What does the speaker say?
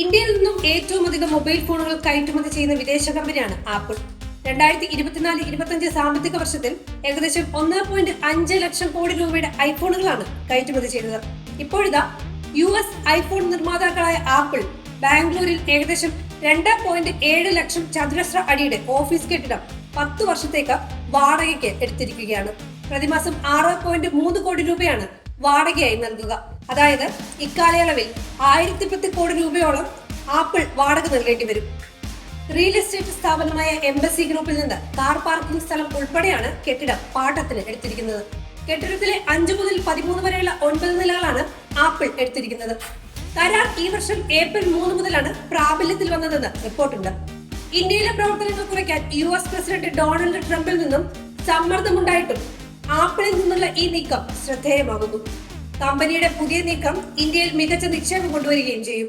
ഇന്ത്യയിൽ നിന്നും ഏറ്റവും അധികം മൊബൈൽ ഫോണുകൾ കയറ്റുമതി ചെയ്യുന്ന വിദേശ കമ്പനിയാണ് ആപ്പിൾ. രണ്ടായിരത്തി ഇരുപത്തിനാല് ഇരുപത്തിയഞ്ച് സാമ്പത്തിക വർഷത്തിൽ ഏകദേശം ഒന്ന് പോയിന്റ് അഞ്ച് ലക്ഷം കോടി രൂപയുടെ ഐഫോണുകളാണ് കയറ്റുമതി ചെയ്തത് ഇപ്പോഴിതാ യു എസ് ഐഫോൺ നിർമ്മാതാക്കളായ ആപ്പിൾ ബാംഗ്ലൂരിൽ ഏകദേശം രണ്ട് പോയിന്റ് ഏഴ് ലക്ഷം ചതുരശ്ര അടിയുടെ ഓഫീസ് കെട്ടിടം പത്ത് വർഷത്തേക്ക് വാടകയ്ക്ക് എടുത്തിരിക്കുകയാണ്. പ്രതിമാസം ആറ് പോയിന്റ് മൂന്ന് കോടി രൂപയാണ് വാടകയായി നൽകുക. അതായത് ഇക്കാലയളവിൽ ആയിരത്തി പത്ത് കോടി രൂപയോളം ആപ്പിൾ വാടക നൽകേണ്ടി വരും. റിയൽ എസ്റ്റേറ്റ് സ്ഥാപനമായ എംബസി ഗ്രൂപ്പിൽ നിന്ന് കാർ പാർക്കിംഗ് സ്ഥലം ഉൾപ്പെടെയാണ് കെട്ടിടം പാട്ടത്തിന് എടുത്തിരിക്കുന്നത്. കെട്ടിടത്തിലെ അഞ്ചു മുതൽ പതിമൂന്ന് വരെയുള്ള ഒൻപത് നിലകളാണ് ആപ്പിൾ എടുത്തിരിക്കുന്നത്. കരാർ ഈ വർഷം ഏപ്രിൽ മൂന്ന് മുതലാണ് പ്രാബല്യത്തിൽ വന്നതെന്ന് റിപ്പോർട്ടുണ്ട്. ഇന്ത്യയിലെ പ്രവർത്തനങ്ങൾ കുറയ്ക്കാൻ യു എസ് പ്രസിഡന്റ് ഡൊണാൾഡ് ട്രംപിൽ നിന്നും സമ്മർദ്ദമുണ്ടായിട്ടും ആപ്പിളിൽ നിന്നുള്ള ഈ നീക്കം ശ്രദ്ധേയമാകുന്നു. കമ്പനിയുടെ പുതിയ നീക്കം ഇന്ത്യയിൽ മികച്ച നിക്ഷേപം കൊണ്ടുവരികയും ചെയ്യും.